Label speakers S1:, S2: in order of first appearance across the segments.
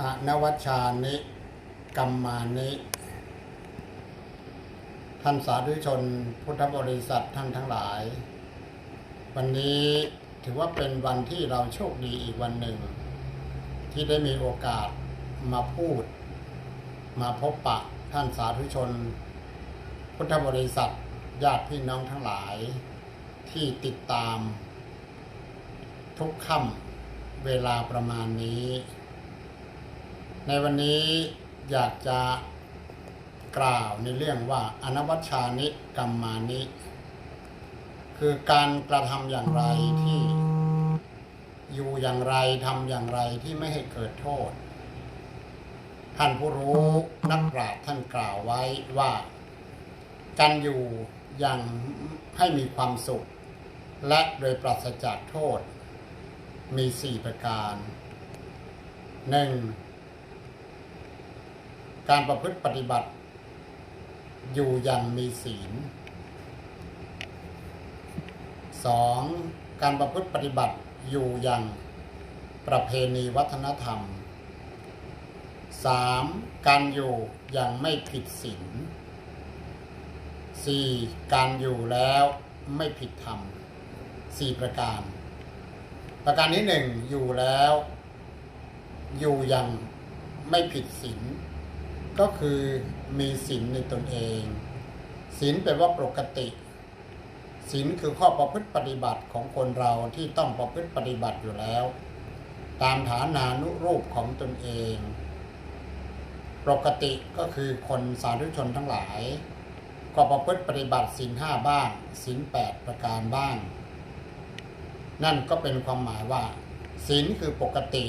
S1: อนวัชานิกัมมานิ ท่านสาธุชนพุทธบริษัทท่านทั้งหลาย วันนี้ถือว่าเป็นวันที่เราโชคดีอีกวันหนึ่ง ที่ได้มีโอกาสมาพูด มาพบปะท่านสาธุชน พุทธบริษัทญาติพี่น้องทั้งหลาย ที่ติดตาม ทุกค่ำเวลาประมาณนี้ ในวันนี้อยากจะกล่าวในเรื่องว่าอนวัชชานิกรรมานิ คือการกระทำอย่างไรที่อยู่อย่างไรทำอย่างไรที่ไม่ให้เกิดโทษ ท่านผู้รู้นักปราชญ์ท่านกล่าวไว้ว่า การอยู่อย่างให้มีความสุข และโดยปราศจากโทษ มีสี่ประการหนึ่ง การประพฤติปฏิบัติ อยู่อย่างมีศีลสองการประพฤติปฏิบัติอยู่อย่างประเพณีวัฒนธรรมสามการอยู่อย่างไม่ผิดศีลสี่การอยู่แล้วไม่ผิดธรรมสี่ประการ ประการที่หนึ่งอยู่แล้ว อยู่อย่างไม่ผิดศีล ก็คือมีศีลในตนเองศีลแปลว่าปกติศีลคือข้อประพฤติปฏิบัติของคนเราที่ต้องประพฤติปฏิบัติอยู่แล้ว ตามฐานานุรูปของตนเอง ปกติก็คือคนสาธุชนทั้งหลาย ก็ประพฤติปฏิบัติศีลห้าบ้างศีลแปดประการบ้าง นั่นก็เป็นความหมายว่าศีลคือปกติ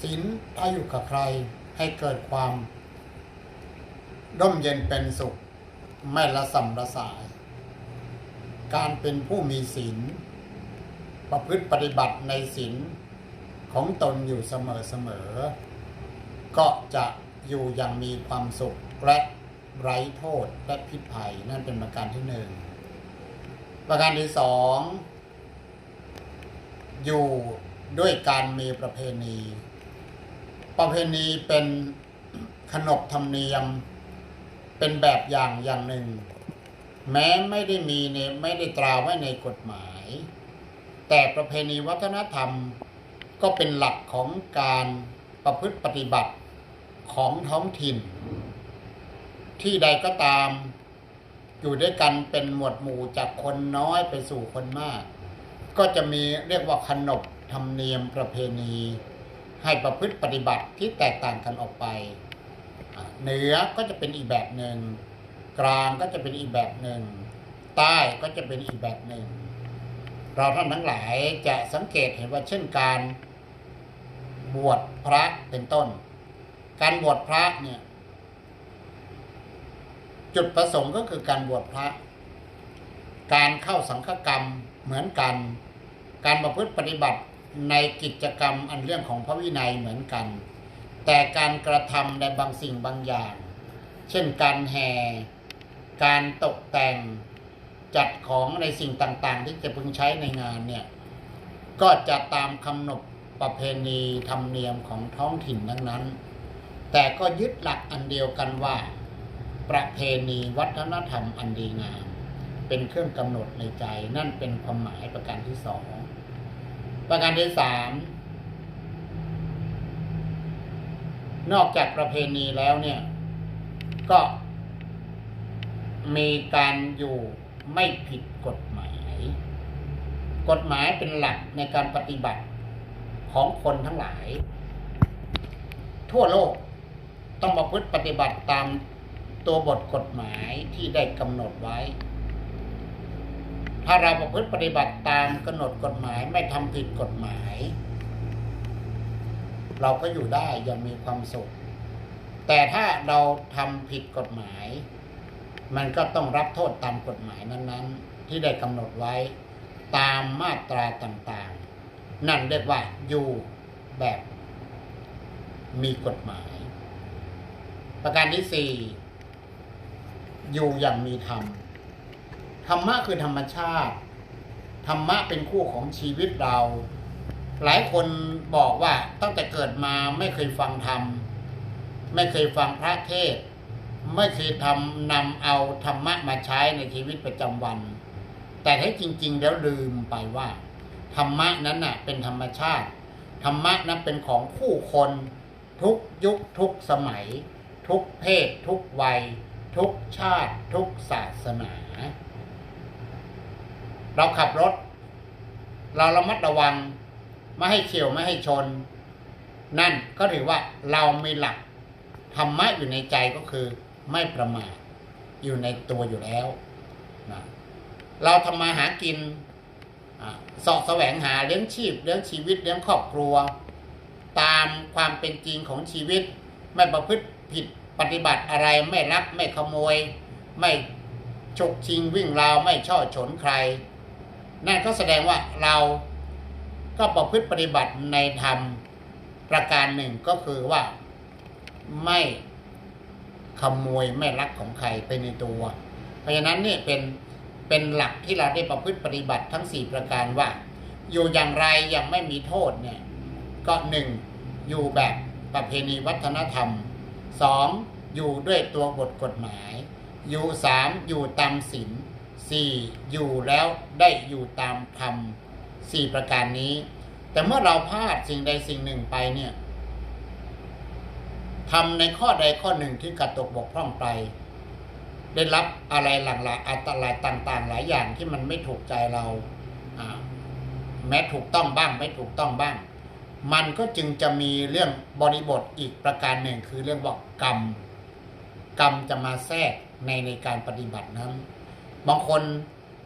S1: ศีลถ้าอยู่กับใครให้เกิดความ ร่มเย็นเป็นสุข ไม่ละสัมละสาย การเป็นผู้มีศีลประพฤติปฏิบัติในศีลของตนอยู่เสมอเสมอ ก็จะอยู่อย่างมีความสุขและไร้โทษและพิษภัยนั่นเป็นประการที่หนึ่งประการที่สองอยู่ด้วยการมีประเพณี ประเพณีเป็นขนบธรรมเนียม เป็นแบบอย่างอย่างหนึ่ง แม้ไม่ได้มีในไม่ได้ตราไว้ในกฎหมาย แต่ประเพณีวัฒนธรรมก็เป็นหลักของการประพฤติปฏิบัติของท้องถิ่น ที่ใดก็ตามอยู่ด้วยกันเป็นหมวดหมู่จากคนน้อยไปสู่คนมาก ก็จะมีเรียกว่าขนบธรรมเนียมประเพณี ให้ประพฤติปฏิบัติที่แตกต่างกันออกไป เหนือก็จะเป็นอีกแบบหนึ่งกลางก็จะเป็นอีกแบบหนึ่งใต้ก็จะเป็นอีกแบบหนึ่งเราท่านทั้งหลายจะสังเกตเห็นว่าเช่นการบวชพระเป็นต้น การบวชพระเนี่ยจุดประสงค์ก็คือการบวชพระ การเข้าสังฆกรรมเหมือนกัน การประพฤติปฏิบัติในกิจกรรมอันเรื่องของพระวินัยเหมือนกัน แต่การกระทำในบางสิ่งบางอย่าง เช่นการแห่ การตกแต่งจัดของในสิ่งต่างๆ ที่จะพึงใช้ในงานเนี่ย ก็จะตามคำนบประเพณีธรรมเนียมของท้องถิ่นดังนั้น แต่ก็ยึดหลักอันเดียวกันว่า ประเพณีวัฒนธรรมอันดีงาม เป็นเครื่องกำหนดในใจนั่นเป็นความหมายประการที่สองประการที่สาม นอกจากประเพณีแล้วเนี่ย ก็มีการอยู่ไม่ผิดกฎหมาย กฎหมายเป็นหลักในการปฏิบัติของคนทั้งหลาย ทั่วโลกต้องมาพึ่ปฏิบัติตามตัวบทกฎหมายที่ได้กำหนดไว้ ถ้าเราประพฤติปฏิบัติตามกำหนดกฎหมายไม่ทำผิดกฎหมาย เราก็อยู่ได้อย่างมีความสุข แต่ถ้าเราทำผิดกฎหมาย มันก็ต้องรับโทษตามกฎหมายนั้นๆ ที่ได้กำหนดไว้ตามมาตราต่างๆ นั่นเรียกว่าอยู่แบบมีกฎหมาย ประการที่สี่อยู่อย่างมีธรรมธรรมะคือธรรมชาติธรรมะเป็นคู่ของชีวิตเรา หลายคนบอกว่าตั้งแต่เกิดมาไม่เคยฟังธรรม ไม่เคยฟังพระเทศ ไม่เคยทำนำเอาธรรมะมาใช้ในชีวิตประจำวัน แต่แท้จริง ๆ แล้วลืมไปว่า ธรรมะนั้นน่ะเป็นธรรมชาติ ธรรมะนั้นเป็นของผู้คนทุกยุคทุกสมัย ทุกเพศ ทุกวัย ทุกชาติ ทุกศาสนา เราขับรถ เราระมัดระวัง ไม่ให้เฉียวไม่ให้ชน นั่นก็ถือว่าเรามีหลักธรรมะอยู่ในใจก็คือไม่ประมาทอยู่ในตัวอยู่แล้วนะเราทำมาหากินอ่าเสาะแสวงหาเลี้ยงชีพเลี้ยงชีวิตเลี้ยงครอบครัว ตามความเป็นจริงของชีวิต ไม่ประพฤติผิดปฏิบัติอะไรไม่รักไม่ขโมย ไม่ฉกชิงวิ่งราวไม่ช่อฉนใคร นั่นก็แสดงว่าเรา ก็ประพฤติปฏิบัติในธรรมประการหนึ่งก็คือว่าไม่ขโมยไม่รักของใครไปในตัว เพราะฉะนั้นนี่เป็นเป็นหลักที่เราได้ประพฤติปฏิบัติทั้งสี่ประการว่า อยู่อย่างไรยังไม่มีโทษเนี่ยก็หนึ่งอยู่แบบประเพณีวัฒนธรรมสองอยู่ด้วยตัวบทกฎหมาย อยู่สามอยู่ตามศีลสี่อยู่แล้วได้อยู่ตามธรรม สี่ประการนี้ แต่เมื่อเราพลาดสิ่งใดสิ่งหนึ่งไปเนี่ยทำในข้อใดข้อหนึ่งที่กระตกบกพร่องไป ได้รับอะไรหลังหลายอันตรายต่าง ๆ หลายอย่างที่มันไม่ถูกใจเราแม้ถูกต้องบ้างไม่ถูกต้องบ้าง มันก็จึงจะมีเรื่องบริบทอีกประการหนึ่งคือเรื่องว่ากรรม กรรมจะมาแทรกในในการปฏิบัตินั้น บางคน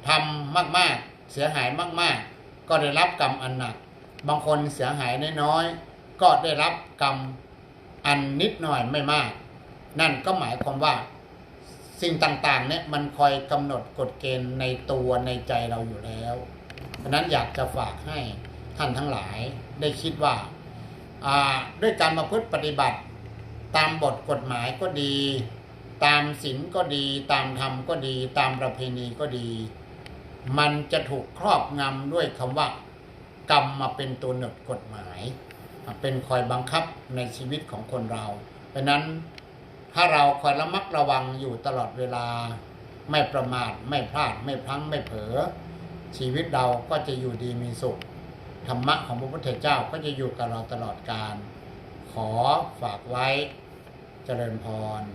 S1: ทำมาก ๆ เสียหายมากๆ ก็ได้รับกรรมอันหนัก บางคนเสียหายน้อยๆก็ได้รับกรรมอันนิดหน่อยไม่มาก นั่นก็หมายความว่าสิ่งต่างๆเนี่ยมันคอยกำหนดกฎเกณฑ์ในตัวในใจเราอยู่แล้วเพราะนั้นอยากจะฝากให้ท่านทั้งหลายได้คิดว่าอ่าด้วยการมาพฤติปฏิบัติ ตามบทกฎหมายก็ดี ตามศีลก็ดี ตามธรรมก็ดี ตามประเพณีก็ดี มันจะถูกครอบงำด้วยคำว่ากรรมมาเป็นตัวหนดกฎหมาย เป็นคอยบังคับในชีวิตของคนเรา เพราะนั้นถ้าเราคอยระมัดระวังอยู่ตลอดเวลา ไม่ประมาทไม่พลาดไม่พลั้งไม่เผลอชีวิตเราก็จะอยู่ดีมีสุขธรรมะของพระพุทธเจ้าก็จะอยู่กับเราตลอดกาลขอฝากไว้เจริญพร